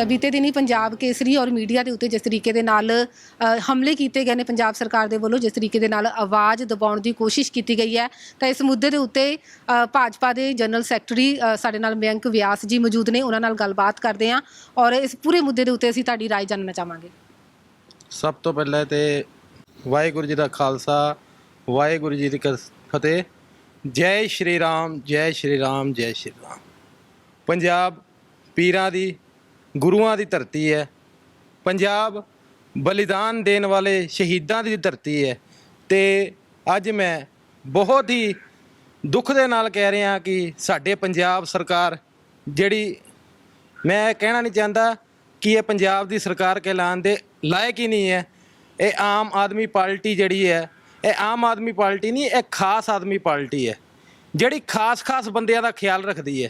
ਤਾਂ ਬੀਤੇ ਦਿਨੀ ਪੰਜਾਬ ਕੇਸਰੀ ਔਰ ਮੀਡੀਆ ਦੇ ਉੱਤੇ ਜਿਸ ਤਰੀਕੇ ਦੇ ਨਾਲ ਅ, ਹਮਲੇ ਕੀਤੇ ਗਏ ਨੇ ਪੰਜਾਬ ਸਰਕਾਰ ਦੇ ਵੱਲੋਂ ਜਿਸ ਤਰੀਕੇ ਦੇ ਨਾਲ ਆਵਾਜ਼ ਦਬਾਉਣ ਦੀ ਕੋਸ਼ਿਸ਼ ਕੀਤੀ ਗਈ ਹੈ ਤਾਂ ਇਸ ਮੁੱਦੇ ਦੇ ਉੱਤੇ ਅ, ਭਾਜਪਾ ਦੇ ਜਨਰਲ ਸੈਕਟਰੀ ਅ, ਸਾਡੇ ਨਾਲ ਮਯੰਕ ਵਿਆਸ ਜੀ ਮੌਜੂਦ ਨੇ ਉਹਨਾਂ ਨਾਲ ਗੱਲਬਾਤ ਕਰਦੇ ਹਾਂ ਔਰ ਇਸ ਪੂਰੇ ਮੁੱਦੇ ਦੇ ਉੱਤੇ ਅਸੀਂ ਤੁਹਾਡੀ رائے ਜਾਣਨਾ ਚਾਹਾਂਗੇ ਸਭ ਤੋਂ ਪਹਿਲਾਂ ਤੇ ਵਾਹਿਗੁਰੂ ਜੀ ਦਾ ਖਾਲਸਾ ਵਾਹਿਗੁਰੂ ਜੀ ਦੀ ਕ- ਫਤਿਹ ਜੈ ਸ਼੍ਰੀ ਰਾਮ ਜੈ ਸ਼੍ਰੀ ਰਾਮ ਜੈ ਸ਼੍ਰੀ ਰਾਮ ਪੰਜਾਬ ਪੀਰਾਂ ਦੀ ਗੁਰੂਆਂ ਦੀ ਧਰਤੀ ਹੈ। ਪੰਜਾਬ ਬਲੀਦਾਨ ਦੇਣ ਵਾਲੇ ਸ਼ਹੀਦਾਂ ਦੀ ਧਰਤੀ ਹੈ। ਤੇ ਅੱਜ ਮੈਂ ਬਹੁਤ ਹੀ ਦੁੱਖ ਦੇ ਨਾਲ ਕਹਿ ਰਿਹਾ ਕਿ ਸਾਡੇ ਪੰਜਾਬ ਸਰਕਾਰ ਜਿਹੜੀ ਮੈਂ ਇਹ ਕਹਿਣਾ ਨਹੀਂ ਚਾਹੁੰਦਾ ਕਿ ਇਹ ਪੰਜਾਬ ਦੀ ਸਰਕਾਰ ਕਹਿਲਾਉਣ ਦੇ ਲਾਇਕ ਹੀ ਨਹੀਂ ਹੈ। ਇਹ ਆਮ ਆਦਮੀ ਪਾਰਟੀ ਜਿਹੜੀ ਹੈ, ਇਹ ਆਮ ਆਦਮੀ ਪਾਰਟੀ ਨਹੀਂ, ਇਹ ਖਾਸ ਆਦਮੀ ਪਾਰਟੀ ਹੈ। ਜਿਹੜੀ ਖਾਸ-ਖਾਸ ਬੰਦਿਆਂ ਦਾ ਖਿਆਲ ਰੱਖਦੀ ਹੈ।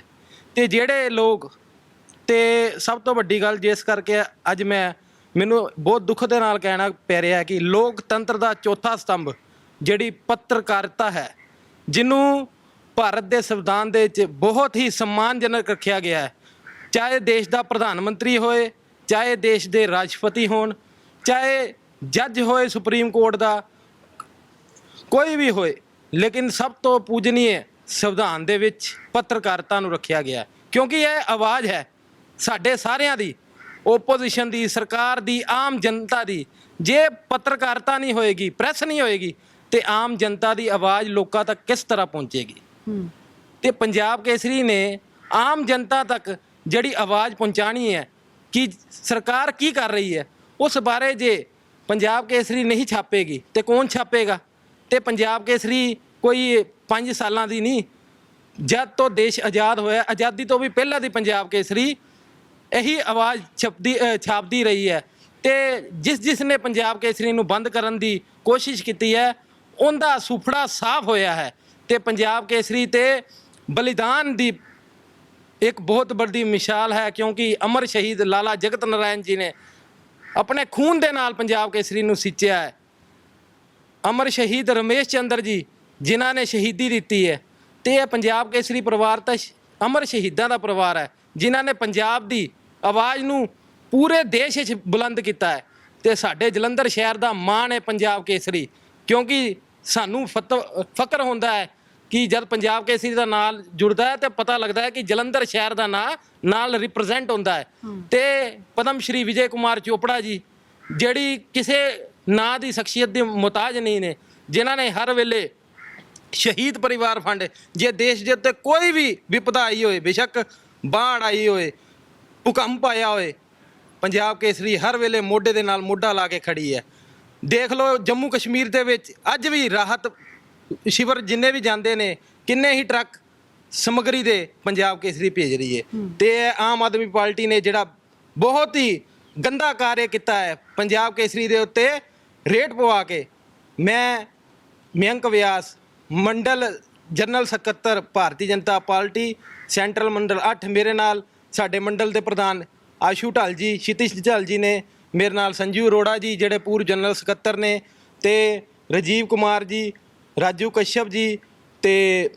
ਤੇ ਜਿਹੜੇ ਲੋਕ ਤੇ ਸਭ ਤੋਂ ਵੱਡੀ ਗੱਲ ਜਿਸ ਕਰਕੇ ਅੱਜ ਮੈਂ ਮੈਨੂੰ ਬਹੁਤ ਦੁੱਖ ਦੇ ਨਾਲ ਕਹਿਣਾ ਪੈ ਰਿਹਾ ਕਿ ਲੋਕਤੰਤਰ ਦਾ ਚੌਥਾ ਸਤੰਭ ਜਿਹੜੀ ਪੱਤਰਕਾਰਤਾ ਹੈ, ਜਿਹਨੂੰ ਭਾਰਤ ਦੇ ਸੰਵਿਧਾਨ ਦੇ ਵਿੱਚ ਬਹੁਤ ਹੀ ਸਨਮਾਨਜਨਕ ਰੱਖਿਆ ਗਿਆ ਹੈ। ਚਾਹੇ ਦੇਸ਼ ਦਾ ਪ੍ਰਧਾਨ ਮੰਤਰੀ ਹੋਏ, ਚਾਹੇ ਦੇਸ਼ ਦੇ ਰਾਸ਼ਟਰਪਤੀ ਹੋਣ, ਚਾਹੇ ਜੱਜ ਹੋਏ ਸੁਪਰੀਮ ਕੋਰਟ ਦਾ, ਕੋਈ ਵੀ ਹੋਏ, ਲੇਕਿਨ ਸਭ ਤੋਂ ਪੂਜਨੀਏ ਸੰਵਿਧਾਨ ਦੇ ਵਿੱਚ ਪੱਤਰਕਾਰਤਾ ਨੂੰ ਰੱਖਿਆ ਗਿਆ ਕਿਉਂਕਿ ਇਹ ਆਵਾਜ਼ ਹੈ ਸਾਡੇ ਸਾਰਿਆਂ ਦੀ ਓਪੋਜੀਸ਼ਨ ਦੀ ਸਰਕਾਰ ਦੀ ਆਮ ਜਨਤਾ ਦੀ। ਜੇ ਪੱਤਰਕਾਰਤਾ ਨਹੀਂ ਹੋਏਗੀ ਪ੍ਰੈਸ ਨਹੀਂ ਹੋਏਗੀ ਤੇ ਆਮ ਜਨਤਾ ਦੀ ਆਵਾਜ਼ ਲੋਕਾਂ ਤੱਕ ਕਿਸ ਤਰ੍ਹਾਂ ਪਹੁੰਚੇਗੀ? ਤੇ ਪੰਜਾਬ ਕੇਸਰੀ ਨੇ ਆਮ ਜਨਤਾ ਤੱਕ ਜਿਹੜੀ ਆਵਾਜ਼ ਪਹੁੰਚਾਣੀ ਹੈ ਕਿ ਸਰਕਾਰ ਕੀ ਕਰ ਰਹੀ ਹੈ ਉਸ ਬਾਰੇ ਜੇ ਪੰਜਾਬ ਕੇਸਰੀ ਨਹੀਂ ਛਾਪੇਗੀ ਤੇ ਕੌਣ ਛਾਪੇਗਾ? ਤੇ ਪੰਜਾਬ ਕੇਸਰੀ ਕੋਈ 5 ਸਾਲਾਂ ਦੀ ਨਹੀਂ ਜਦ ਤੋਂ ਦੇਸ਼ ਆਜ਼ਾਦ ਹੋਇਆ ਆਜ਼ਾਦੀ ਤੋਂ ਵੀ ਪਹਿਲਾਂ ਦੀ ਪੰਜਾਬ ਕੇਸਰੀ ਇਹੀ ਆਵਾਜ਼ ਛਪਦੀ ਛਾਪਦੀ ਰਹੀ ਹੈ। ਤੇ ਜਿਸ ਜਿਸ ਨੇ ਪੰਜਾਬ ਕੇਸਰੀ ਨੂੰ ਬੰਦ ਕਰਨ ਦੀ ਕੋਸ਼ਿਸ਼ ਕੀਤੀ ਹੈ, ਉਹਦਾ ਸੁਫੜਾ ਸਾਫ਼ ਹੋਇਆ ਹੈ। ਤੇ ਪੰਜਾਬ ਕੇਸਰੀ ਤੇ ਬਲੀਦਾਨ ਦੀ ਇੱਕ ਬਹੁਤ ਵੱਡੀ ਮਿਸਾਲ ਹੈ, ਕਿਉਂਕਿ ਅਮਰ ਸ਼ਹੀਦ ਲਾਲਾ ਜਗਤ ਨਾਰਾਇਣ ਜੀ ਨੇ ਆਪਣੇ ਖੂਨ ਦੇ ਨਾਲ ਪੰਜਾਬ ਕੇਸਰੀ ਨੂੰ ਸਿੰਚਿਆ ਹੈ। ਅਮਰ ਸ਼ਹੀਦ ਰਮੇਸ਼ ਚੰਦਰ ਜੀ, ਜਿਨ੍ਹਾਂ ਨੇ ਸ਼ਹੀਦੀ ਦਿੱਤੀ ਹੈ, ਤੇ ਇਹ ਪੰਜਾਬ ਕੇਸਰੀ ਪਰਿਵਾਰ ਤਾਂ ਸ਼- ਅਮਰ ਸ਼ਹੀਦਾਂ ਦਾ ਪਰਿਵਾਰ ਹੈ, ਜਿਨ੍ਹਾਂ ਨੇ ਪੰਜਾਬ ਦੀ ਆਵਾਜ਼ ਨੂੰ ਪੂਰੇ ਦੇਸ਼ ਵਿੱਚ ਬੁਲੰਦ ਕੀਤਾ ਹੈ ਤੇ ਸਾਡੇ ਜਲੰਧਰ ਸ਼ਹਿਰ ਦਾ ਮਾਣ ਹੈ ਪੰਜਾਬ ਕੇਸਰੀ ਕਿਉਂਕਿ ਸਾਨੂੰ ਫਕਰ ਹੁੰਦਾ ਹੈ ਕਿ ਜਦ ਪੰਜਾਬ ਕੇਸਰੀ ਦਾ ਨਾਲ ਜੁੜਦਾ ਹੈ ਤੇ ਪਤਾ ਲੱਗਦਾ ਹੈ ਕਿ ਜਲੰਧਰ ਸ਼ਹਿਰ ਦਾ ਨਾਂ ਨਾਲ ਰਿਪਰੈਜ਼ੈਂਟ ਹੁੰਦਾ ਹੈ। ਤੇ ਪਦਮ ਸ਼੍ਰੀ ਵਿਜੇ ਕੁਮਾਰ ਚੋਪੜਾ ਜੀ ਜਿਹੜੀ ਕਿਸੇ ਨਾਂ ਦੀ ਸ਼ਖਸੀਅਤ ਦੇ ਮੁਤਾਜ ਨਹੀਂ ਨੇ ਜਿਨ੍ਹਾਂ ਨੇ ਹਰ ਵੇਲੇ ਸ਼ਹੀਦ ਪਰਿਵਾਰ ਫੰਡ ਜੇ ਦੇਸ਼ ਦੇ ਉੱਤੇ ਕੋਈ ਵੀ ਵਿਪਦਾ ਆਈ ਹੋਏ ਬੇਸ਼ੱਕ ਬਾੜ ਆਈ ਹੋਏ ਭੂਕੰਪ ਆਇਆ ਹੋਏ। ਪੰਜਾਬ ਕੇਸਰੀ ਹਰ ਵੇਲੇ ਮੋਢੇ ਦੇ ਨਾਲ ਮੋਢਾ ਲਾ ਕੇ ਖੜੀ ਹੈ। ਦੇਖ ਲਓ ਜੰਮੂ ਕਸ਼ਮੀਰ ਦੇ ਵਿੱਚ ਅੱਜ ਵੀ ਰਾਹਤ ਸ਼ਿਵਰ ਜਿੰਨੇ ਵੀ ਜਾਂਦੇ ਨੇ ਕਿੰਨੇ ਹੀ ਟਰੱਕ ਸਮਗਰੀ ਦੇ ਪੰਜਾਬ ਕੇਸਰੀ ਭੇਜ ਰਹੀ ਹੈ। ਤੇ ਆਮ ਆਦਮੀ ਪਾਰਟੀ ਨੇ ਜਿਹੜਾ ਬਹੁਤ ਹੀ ਗੰਦਾ ਕਾਰਜ ਕੀਤਾ ਹੈ ਪੰਜਾਬ ਕੇਸਰੀ ਦੇ ਉੱਤੇ ਰੇਟ ਪਵਾ ਕੇ। ਮੈਂ ਮਯੰਕ ਵਿਆਸ ਮੰਡਲ ਜਨਰਲ ਸਕੱਤਰ ਭਾਰਤੀ ਜਨਤਾ ਪਾਰਟੀ ਸੈਂਟਰਲ ਮੰਡਲ 8 ਮੇਰੇ ਨਾਲ ਸਾਡੇ ਮੰਡਲ ਦੇ ਪ੍ਰਧਾਨ ਆਸ਼ੂ ਢਾਲ ਜੀ, ਸ਼ਿਤਿਸ਼ ਢਾਲ ਜੀ ਨੇ ਮੇਰੇ ਨਾਲ ਸੰਜੂ ਅਰੋੜਾ ਜੀ, ਜਿਹੜੇ ਪੂਰ ਜਨਰਲ ਸਕੱਤਰ ਨੇ ਤੇ ਰਾਜੀਵ ਕੁਮਾਰ ਜੀ, ਰਾਜੂ ਕਸ਼ਯਪ ਜੀ ਤੇ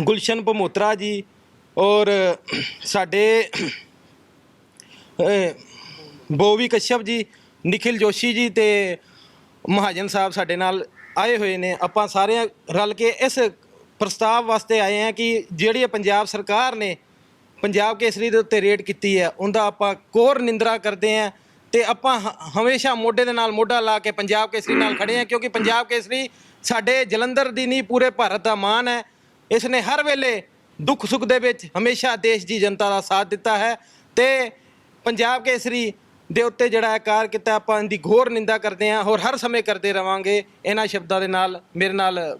ਗੁਲਸ਼ਨ ਭਮੋਤਰਾ ਜੀ ਔਰ ਸਾਡੇ ਬੋਵੀ ਕਸ਼ਯਪ ਜੀ, ਨikhil ਜੋਸ਼ੀ ਜੀ ਤੇ ਮਹਾਜਨ ਸਾਹਿਬ ਸਾਡੇ ਨਾਲ ਆਏ ਹੋਏ ਨੇ। ਆਪਾਂ ਸਾਰੇ ਰਲ ਕੇ ਇਸ ਪ੍ਰਸਤਾਵ ਵਾਸਤੇ ਆਏ ਹਾਂ ਕਿ ਜਿਹੜੀ ਪੰਜਾਬ ਸਰਕਾਰ ਨੇ ਪੰਜਾਬ ਕੇਸਰੀ ਦੇ ਉੱਤੇ ਰੇਡ ਕੀਤੀ ਹੈ, ਉਹਦਾ ਆਪਾਂ ਕੋਰ ਨਿੰਦਰਾ ਕਰਦੇ ਹਾਂ ਤੇ ਆਪਾਂ ਹ- ਹਮੇਸ਼ਾ ਮੋਢੇ ਦੇ ਨਾਲ ਮੋਢਾ ਲਾ ਕੇ ਪੰਜਾਬ ਕੇਸਰੀ ਨਾਲ ਖੜੇ ਹਾਂ, ਕਿਉਂਕਿ ਪੰਜਾਬ ਕੇਸਰੀ ਸਾਡੇ ਜਲੰਧਰ ਦੀ ਨਹੀਂ, ਪੂਰੇ ਭਾਰਤ ਦਾ ਮਾਣ ਹੈ। ਇਸ ਨੇ ਹਰ ਵੇਲੇ ਦੁੱਖ ਸੁੱਖ ਦੇ ਵਿੱਚ ਹਮੇਸ਼ਾ ਦੇਸ਼ ਦੀ ਜਨਤਾ ਦਾ ਸਾਥ ਦਿੱਤਾ ਹੈ ਤੇ ਪੰਜਾਬ ਕੇਸਰੀ ਦੇ ਉੱਤੇ ਜਿਹੜਾ ਹੈ ਕਾਰ ਕੀਤਾ, ਆਪਾਂ ਇਹਦੀ ਘੋਰ ਨਿੰਦਾ ਕਰਦੇ ਹਾਂ ਔਰ ਹਰ ਸਮੇਂ ਕਰਦੇ ਰਵਾਂਗੇ। ਇਹਨਾਂ ਸ਼ਬਦਾਂ ਦੇ ਨਾਲ, ਮੇਰੇ ਨਾਲ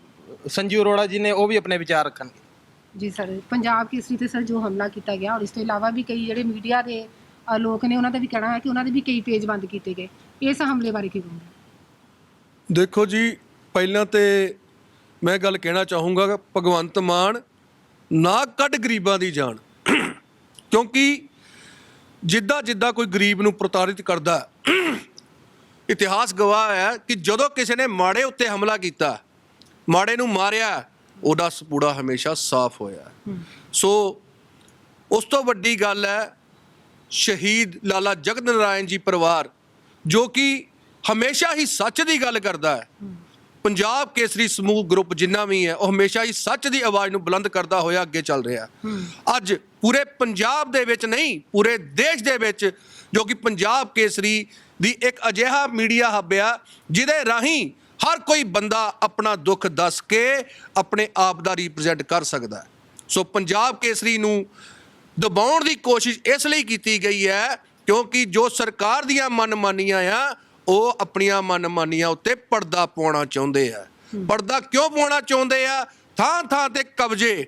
ਸੰਜੀਵ ਅਰੋੜਾ ਜੀ ਨੇ, ਉਹ ਵੀ ਆਪਣੇ ਵਿਚਾਰ ਰੱਖਣਗੇ। ਜੀ ਸਰ ਪੰਜਾਬ ਕੇਸਰੀ ਤੇ ਸਰ ਜੋ ਹਮਲਾ ਕੀਤਾ ਗਿਆ ਔਰ ਇਸ ਤੋਂ ਇਲਾਵਾ ਵੀ ਕਈ ਜਿਹੜੇ ਮੀਡੀਆ ਦੇ ਅ, ਲੋਕ ਨੇ ਉਹਨਾਂ ਦਾ ਵੀ ਕਹਿਣਾ ਹੈ ਕਿ ਉਹਨਾਂ ਦੇ ਵੀ ਕਈ ਪੇਜ ਬੰਦ ਕੀਤੇ ਗਏ। ਇਸ ਹਮਲੇ ਬਾਰੇ ਕੀ ਕਹੋਗੇ? ਦੇਖੋ ਜੀ ਪਹਿਲਾਂ ਤੇ ਮੈਂ ਗੱਲ ਕਹਿਣਾ ਚਾਹੂੰਗਾ ਕਿ ਭਗਵੰਤ ਮਾਨ ਨਾ ਕੱਢ ਗਰੀਬਾਂ ਦੀ ਜਾਨ। ਕਿਉਂਕਿ ਜਿੱਦਾਂ ਜਿੱਦਾਂ ਕੋਈ ਗਰੀਬ ਨੂੰ ਪ੍ਰਤਾੜਿਤ ਕਰਦਾ ਹੈ, ਇਤਿਹਾਸ ਗਵਾਹ ਹੈ ਕਿ ਜਦੋਂ ਕਿਸੇ ਨੇ ਮਾੜੇ ਉੱਤੇ ਹਮਲਾ ਕੀਤਾ ਮਾੜੇ ਨੂੰ ਮਾਰਿਆ ਉਹਦਾ ਸਪੂੜਾ ਹਮੇਸ਼ਾ ਸਾਫ਼ ਹੋਇਆ। ਸੋ ਉਸ ਤੋਂ ਵੱਡੀ ਗੱਲ ਹੈ, ਸ਼ਹੀਦ ਲਾਲਾ ਜਗਤ ਨਾਰਾਇਣ ਜੀ ਪਰਿਵਾਰ, ਜੋ ਕਿ ਹਮੇਸ਼ਾ ਹੀ ਸੱਚ ਦੀ ਗੱਲ ਕਰਦਾ ਹੈ। ਪੰਜਾਬ ਕੇਸਰੀ ਸਮੂਹ ਗਰੁੱਪ ਜਿੰਨਾ ਵੀ ਹੈ, ਉਹ ਹਮੇਸ਼ਾ ਹੀ ਸੱਚ ਦੀ ਆਵਾਜ਼ ਨੂੰ ਬੁਲੰਦ ਕਰਦਾ ਹੋਇਆ ਅੱਗੇ ਚੱਲ ਰਿਹਾ। ਅੱਜ ਪੂਰੇ ਪੰਜਾਬ ਦੇ ਵਿੱਚ ਨਹੀਂ, ਪੂਰੇ ਦੇਸ਼ ਦੇ ਵਿੱਚ, ਜੋ ਕਿ ਪੰਜਾਬ ਕੇਸਰੀ ਦੀ ਇੱਕ ਅਜਿਹਾ ਮੀਡੀਆ ਹੱਬ ਆ, ਜਿਹਦੇ ਰਾਹੀਂ ਹਰ ਕੋਈ ਬੰਦਾ ਆਪਣਾ ਦੁੱਖ ਦੱਸ ਕੇ ਆਪਣੇ ਆਪ ਦਾ ਰਿਪਰੈਜ਼ੈਂਟ ਕਰ ਸਕਦਾ ਸੋ ਪੰਜਾਬ ਕੇਸਰੀ ਨੂੰ ਦਬਾਉਣ ਦੀ ਕੋਸ਼ਿਸ਼ ਇਸ ਲਈ ਕੀਤੀ ਗਈ ਹੈ ਕਿਉਂਕਿ ਜੋ ਸਰਕਾਰ ਦੀਆਂ ਮਨਮਾਨੀਆਂ ਆ ਉਹ ਆਪਣੀਆਂ ਮਨਮਾਨੀਆਂ ਉੱਤੇ ਪਰਦਾ ਪਾਉਣਾ ਚਾਹੁੰਦੇ ਆ। ਪਰਦਾ ਕਿਉਂ ਪਾਉਣਾ ਚਾਹੁੰਦੇ ਆ? ਥਾਂ ਥਾਂ ਤੇ ਕਬਜ਼ੇ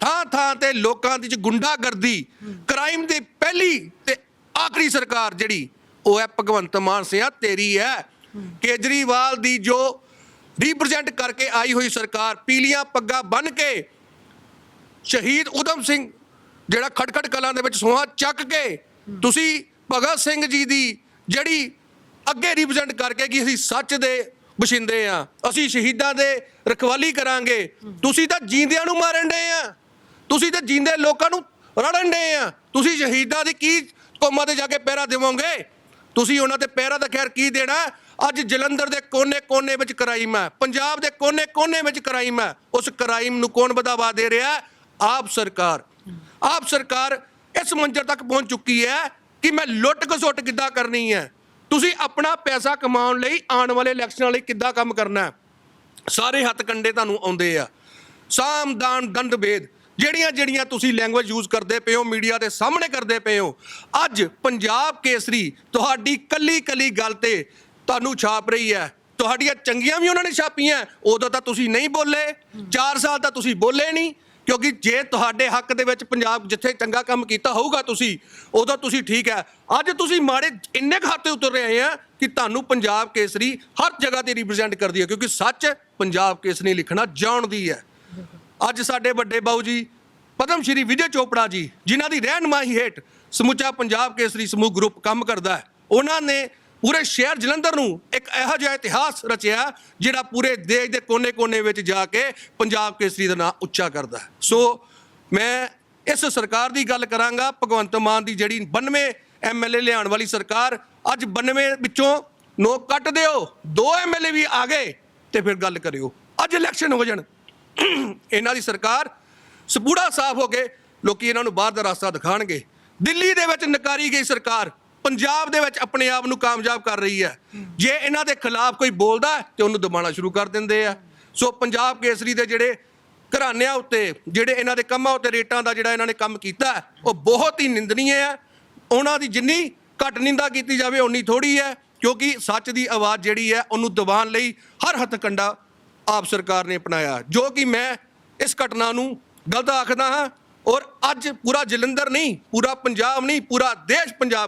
ਥਾਂ ਥਾਂ ਤੇ ਲੋਕਾਂ ਦੀ ਚ ਗੁੰਡਾਗਰਦੀ ਕ੍ਰਾਈਮ ਦੀ ਪਹਿਲੀ ਤੇ ਆਖਰੀ ਸਰਕਾਰ ਜਿਹੜੀ ਉਹ ਹੈ ਭਗਵੰਤ ਮਾਨ ਸਿਆ ਤੇਰੀ ਹੈ। ਕੇਜਰੀਵਾਲ ਦੀ ਜੋ ਰਿਪਰੈਜ਼ੈਂਟ ਕਰਕੇ ਆਈ ਹੋਈ ਸਰਕਾਰ, ਪੀਲੀਆਂ ਪੱਗਾਂ ਬੰਨ ਕੇ ਸ਼ਹੀਦ ਉਦਮ ਸਿੰਘ ਜਿਹੜਾ ਖਟਖਟ ਕਲਾਂ ਦੇ ਵਿੱਚ ਸੋਹਾ ਚੱਕ ਕੇ ਤੁਸੀਂ ਭਗਤ ਸਿੰਘ ਜੀ ਦੀ ਜਿਹੜੀ ਅੱਗੇ ਰਿਪਰੈਜ਼ੈਂਟ ਕਰਕੇ ਕਿ ਅਸੀਂ ਸੱਚ ਦੇ ਬਸ਼ਿੰਦੇ ਆ ਅਸੀਂ ਸ਼ਹੀਦਾਂ ਦੇ ਰਖਵਾਲੀ ਕਰਾਂਗੇ, ਤੁਸੀਂ ਤਾਂ ਜੀਂਦਿਆਂ ਨੂੰ ਮਾਰਨ ਡੇ ਆ, ਤੁਸੀਂ ਤਾਂ ਜੀਂਦੇ ਲੋਕਾਂ ਨੂੰ ਰੜਨ ਡੇ ਆ, ਤੁਸੀਂ ਸ਼ਹੀਦਾਂ ਦੀ ਕੀ ਕੌਮਾਂ ਤੇ ਜਾ ਕੇ ਪਹਿਰਾ ਦੇਵੋਗੇ? ਤੁਸੀਂ ਉਹਨਾਂ ਤੇ ਪਹਿਰਾ ਦਾ ਖੈਰ ਕੀ ਦੇਣਾ? ਅੱਜ ਜਲੰਧਰ ਦੇ ਕੋਨੇ-ਕੋਨੇ ਵਿੱਚ ਕ੍ਰਾਈਮ ਹੈ। ਪੰਜਾਬ ਦੇ ਕੋਨੇ-ਕੋਨੇ ਵਿੱਚ ਕ੍ਰਾਈਮ ਹੈ। ਉਸ ਕ੍ਰਾਈਮ ਨੂੰ ਕੌਣ ਵਧਾਵਾ ਦੇ ਰਿਹਾ ਹੈ? ਆਪ ਸਰਕਾਰ। ਆਪ ਸਰਕਾਰ ਇਸ ਮੰਜ਼ਰ ਤੱਕ ਪਹੁੰਚ ਚੁੱਕੀ ਹੈ ਕਿ ਮੈਂ ਲੁੱਟ ਘਸੁੱਟ ਕਿੱਦਾਂ ਕਰਨੀ ਹੈ? ਤੁਸੀਂ ਆਪਣਾ ਪੈਸਾ ਕਮਾਉਣ ਲਈ ਆਉਣ ਵਾਲੇ ਇਲੈਕਸ਼ਨਾਂ ਲਈ ਕਿੱਦਾਂ ਕੰਮ ਕਰਨਾ ਹੈ? ਸਾਰੇ ਹੱਥ ਕੰਡੇ ਤੁਹਾਨੂੰ ਆਉਂਦੇ ਆ। ਸ਼ਾਮਦਾਨ ਦਾਨ ਜਿਹੜੀਆਂ ਜਿਹੜੀਆਂ ਤੁਸੀਂ ਲੈਂਗੁਏਜ ਯੂਜ਼ ਕਰਦੇ ਪਏ ਹੋ ਮੀਡੀਆ ਦੇ ਸਾਹਮਣੇ ਕਰਦੇ ਪਏ ਹੋ, ਅੱਜ ਪੰਜਾਬ ਕੇਸਰੀ ਤੁਹਾਡੀ ਕੱਲੀ ਕੱਲੀ ਗੱਲ ਤੇ ਤੁਹਾਨੂੰ ਛਾਪ ਰਹੀ ਹੈ। ਤੁਹਾਡੀਆਂ ਚੰਗੀਆਂ ਵੀ ਉਹਨਾਂ ਨੇ ਛਾਪੀਆਂ। ਉਦੋਂ ਤਾਂ ਤੁਸੀਂ ਨਹੀਂ ਬੋਲੇ। 4 ਸਾਲ ਤਾਂ ਤੁਸੀਂ ਬੋਲੇ ਨਹੀਂ। ਕਿਉਂਕਿ ਜੇ ਤੁਹਾਡੇ ਹੱਕ ਦੇ ਵਿੱਚ ਪੰਜਾਬ ਜਿੱਥੇ ਚੰਗਾ ਕੰਮ ਕੀਤਾ ਹੋਊਗਾ ਤੁਸੀਂ, ਉਦੋਂ ਤੁਸੀਂ ਠੀਕ ਹੈ। ਅੱਜ ਤੁਸੀਂ ਮਾੜੇ ਇੰਨੇ ਕੁ ਹੱਥ ਤੇ ਉਤਰ ਰਹੇ ਆ ਕਿ ਤੁਹਾਨੂੰ ਪੰਜਾਬ ਕੇਸਰੀ ਹਰ ਜਗ੍ਹਾ ਤੇ ਰਿਪਰੈਜ਼ੈਂਟ ਕਰਦੀ ਹੈ। ਕਿਉਂਕਿ ਸੱਚ ਪੰਜਾਬ ਕੇਸਰੀ ਲਿਖਣਾ ਜਾਣਦੀ ਹੈ। ਅੱਜ ਸਾਡੇ ਵੱਡੇ ਬਾਊ ਜੀ, ਪਦਮ ਸ਼੍ਰੀ ਵਿਜੇ ਚੋਪੜਾ ਜੀ, ਜਿਨ੍ਹਾਂ ਦੀ ਰਹਿਨਮਾਈ ਹੇਠ ਸਮੁੱਚਾ ਪੰਜਾਬ ਕੇਸਰੀ ਸਮੂਹ ਗਰੁੱਪ ਕੰਮ ਕਰਦਾ ਹੈ, ਉਹਨਾਂ ਨੇ ਪੂਰੇ ਸ਼ਹਿਰ ਜਲੰਧਰ ਨੂੰ ਇੱਕ ਇਹੋ ਜਿਹਾ ਇਤਿਹਾਸ ਰਚਿਆ ਜਿਹੜਾ ਪੂਰੇ ਦੇਸ਼ ਦੇ ਕੋਨੇ-ਕੋਨੇ ਵਿੱਚ ਜਾ ਕੇ ਪੰਜਾਬ ਕੇਸਰੀ ਦਾ ਨਾਂ ਉੱਚਾ ਕਰਦਾ ਸੋ ਮੈਂ ਇਸ ਸਰਕਾਰ ਦੀ ਗੱਲ ਕਰਾਂਗਾ, ਭਗਵੰਤ ਮਾਨ ਦੀ ਜਿਹੜੀ 92 ਐਮਐਲਏ ਲਿਆਉਣ ਵਾਲੀ ਸਰਕਾਰ, ਅੱਜ 92 ਵਿੱਚੋਂ ਨੋ ਕੱਟ ਦਿਓ, ਦੋ ਐਮਐਲਏ ਵੀ ਆ ਗਏ ਤੇ ਫਿਰ ਗੱਲ ਕਰਿਓ। ਅੱਜ ਇਲੈਕਸ਼ਨ ਹੋ ਜਾਣ। ਇਹਨਾਂ ਦੀ ਸਰਕਾਰ ਸਪੂੜਾ ਸਾਫ਼ ਹੋ ਕੇ ਲੋਕੀ ਇਹਨਾਂ ਨੂੰ ਬਾਹਰ ਦਾ ਰਸਤਾ ਦਿਖਾਣਗੇ। ਦਿੱਲੀ ਦੇ ਵਿੱਚ ਨਕਾਰੀ ਗਈ ਸਰਕਾਰ। ਪੰਜਾਬ ਦੇ ਵਿੱਚ ਆਪਣੇ ਆਪ ਨੂੰ ਕਾਮਯਾਬ ਕਰ ਰਹੀ ਹੈ। ਜੇ ਇਹਨਾਂ ਦੇ ਖਿਲਾਫ ਕੋਈ ਬੋਲਦਾ ਹੈ, ਤੇ ਉਹਨੂੰ ਦਬਾਉਣਾ ਸ਼ੁਰੂ ਕਰ ਦਿੰਦੇ ਆ। ਸੋ ਪੰਜਾਬ ਕੇਸਰੀ ਦੇ ਜਿਹੜੇ ਘਰਾਨਿਆਂ ਉੱਤੇ, ਜਿਹੜੇ ਇਹਨਾਂ ਦੇ ਕੰਮਾਂ ਉੱਤੇ ਰੇਟਾਂ ਦਾ ਜਿਹੜਾ ਇਹਨਾਂ ਨੇ ਕੰਮ ਕੀਤਾ ਉਹ ਬਹੁਤ ਹੀ ਨਿੰਦਨੀय ਹੈ ਉਹਨਾਂ ਦੀ ਜਿੰਨੀ ਘੱਟ ਨਿੰਦਾ ਕੀਤੀ ਜਾਵੇ ਉਨੀ ਥੋੜੀ ਹੈ, ਕਿਉਂਕਿ ਸੱਚ ਦੀ ਆਵਾਜ਼ ਜਿਹੜੀ ਹੈ, ਉਹਨੂੰ ਦਬਾਉਣ ਲਈ ਹਰ ਹੱਥ ਕੰਡਾ ਆਪ ਸਰਕਾਰ ਨੇ ਅਪਣਾਇਆ। ਜੋ ਕਿ ਮੈਂ ਇਸ ਘਟਨਾ ਨੂੰ ਗਲਤ ਆਖਦਾ ਹਾਂ, ਔਰ ਅੱਜ ਪੂਰਾ ਜਲੰਧਰ ਨਹੀਂ, ਪੂਰਾ ਪੰਜਾਬ ਨਹੀਂ, ਪੂਰਾ ਦੇਸ਼ ਪੰਜਾਬ